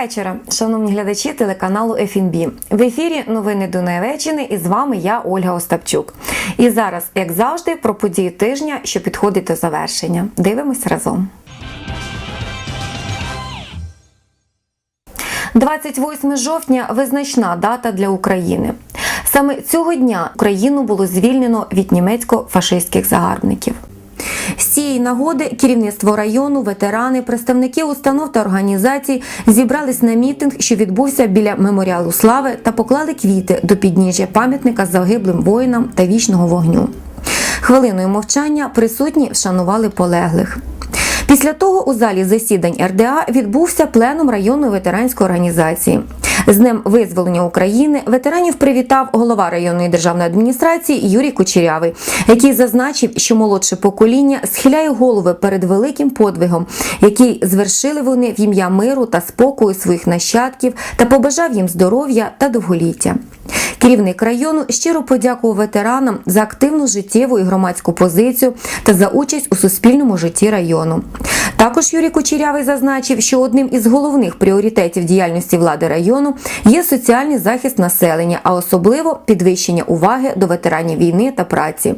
вечора, шановні глядачі телеканалу ФНБ. В ефірі новини Дунаєвеччини і з вами я, Ольга Остапчук. І зараз, як завжди, про події тижня, що підходить до завершення. Дивимось разом. 28 жовтня визначна дата для України. Саме цього дня Україну було звільнено від німецько-фашистських загарбників. З цієї нагоди керівництво району, ветерани, представники установ та організацій зібрались на мітинг, що відбувся біля меморіалу слави, та поклали квіти до підніжжя пам'ятника загиблим воїнам та вічного вогню. Хвилиною мовчання присутні вшанували полеглих. Після того у залі засідань РДА відбувся пленум районної ветеранської організації. З Днем визволення України ветеранів привітав голова районної державної адміністрації Юрій Кучерявий, який зазначив, що молодше покоління схиляє голови перед великим подвигом, який звершили вони в ім'я миру та спокою своїх нащадків та побажав їм здоров'я та довголіття. Керівник району щиро подякував ветеранам за активну життєву і громадську позицію та за участь у суспільному житті району. Також Юрій Кучерявий зазначив, що одним із головних пріоритетів діяльності влади району є соціальний захист населення, а особливо підвищення уваги до ветеранів війни та праці.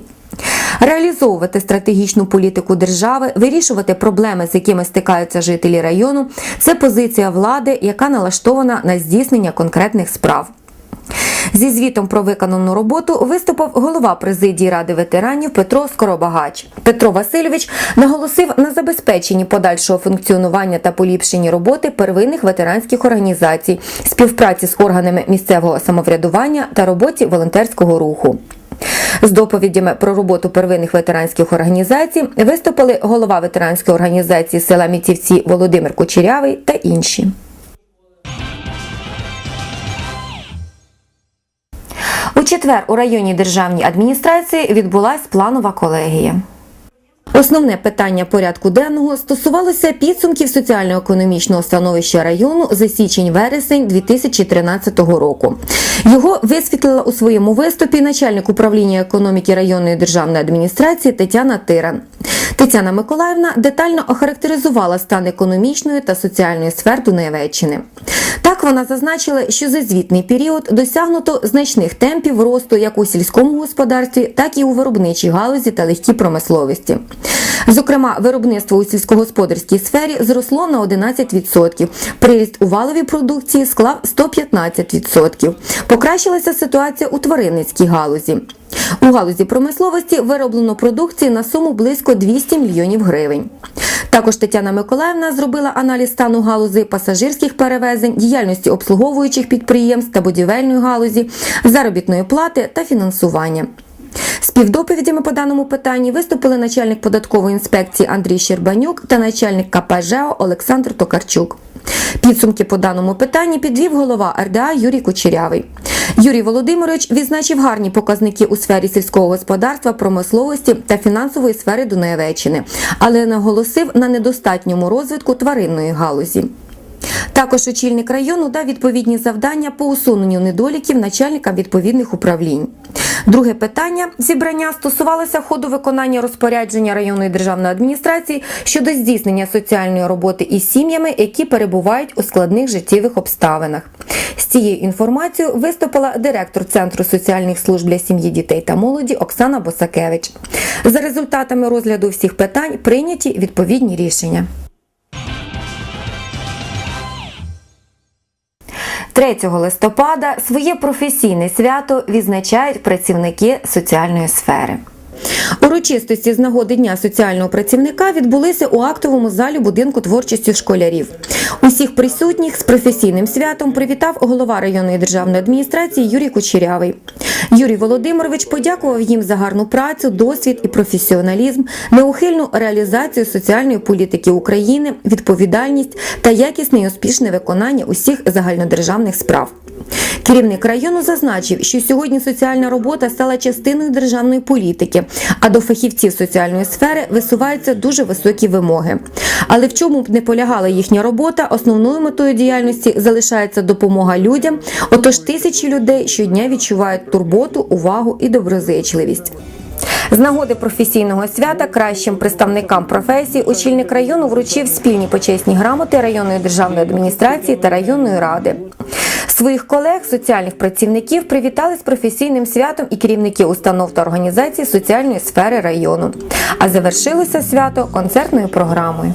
Реалізовувати стратегічну політику держави, вирішувати проблеми, з якими стикаються жителі району це позиція влади, яка налаштована на здійснення конкретних справ. Зі звітом про виконану роботу виступив голова президії ради ветеранів Петро Скоробагач. Петро Васильович наголосив на забезпеченні подальшого функціонування та поліпшенні роботи первинних ветеранських організацій, співпраці з органами місцевого самоврядування та роботі волонтерського руху. З доповідями про роботу первинних ветеранських організацій виступили голова ветеранської організації села Мітівці Володимир Кучерявий та інші. У четвер у районній державній адміністрації відбулась планова колегія. Основне питання порядку денного стосувалося підсумків соціально-економічного становища району за січень-вересень 2013 року. Його висвітлила у своєму виступі начальник управління економіки районної державної адміністрації Тетяна Тиран. Тетяна Миколаївна детально охарактеризувала стан економічної та соціальної сфер Дунаєвеччини. Вона зазначила, що за звітний період досягнуто значних темпів росту як у сільському господарстві, так і у виробничій галузі та легкій промисловості. Зокрема, виробництво у сільськогосподарській сфері зросло на 11%, приріст у валовій продукції склав 115%. Покращилася ситуація у тваринницькій галузі. У галузі промисловості вироблено продукції на суму близько 200 мільйонів гривень. Також Тетяна Миколаївна зробила аналіз стану галузи пасажирських перевезень, діяльності обслуговуючих підприємств та будівельної галузі, заробітної плати та фінансування. Співдоповідями по даному питанні виступили начальник податкової інспекції Андрій Щербанюк та начальник КП Олександр Токарчук. Підсумки по даному питанні підвів голова РДА Юрій Кучерявий. Юрій Володимирович відзначив гарні показники у сфері сільського господарства, промисловості та фінансової сфери Дунаєвеччини, але наголосив на недостатньому розвитку тваринної галузі. Також очільник району дав відповідні завдання по усуненню недоліків начальникам відповідних управлінь. Друге питання зібрання стосувалося ходу виконання розпорядження районної державної адміністрації щодо здійснення соціальної роботи із сім'ями, які перебувають у складних життєвих обставинах. З цією інформацією виступила директор Центру соціальних служб для сім'ї, дітей та молоді Оксана Босакевич. За результатами розгляду всіх питань прийняті відповідні рішення. 3 листопада своє професійне свято відзначають працівники соціальної сфери. Урочистості з нагоди Дня соціального працівника відбулися у актовому залі будинку творчості школярів. Усіх присутніх з професійним святом привітав голова районної державної адміністрації Юрій Кучерявий. Юрій Володимирович подякував їм за гарну працю, досвід і професіоналізм, неухильну реалізацію соціальної політики України, відповідальність та якісне і успішне виконання усіх загальнодержавних справ. Керівник району зазначив, що сьогодні соціальна робота стала частиною державної політики, а до фахівців соціальної сфери висуваються дуже високі вимоги. Але в чому б не полягала їхня робота, основною метою діяльності залишається допомога людям. Отож, тисячі людей щодня відчувають турботу, увагу і доброзичливість. З нагоди професійного свята кращим представникам професії очільник району вручив спільні почесні грамоти районної державної адміністрації та районної ради. Своїх колег, соціальних працівників привітали з професійним святом і керівники установ та організацій соціальної сфери району. А завершилося свято концертною програмою.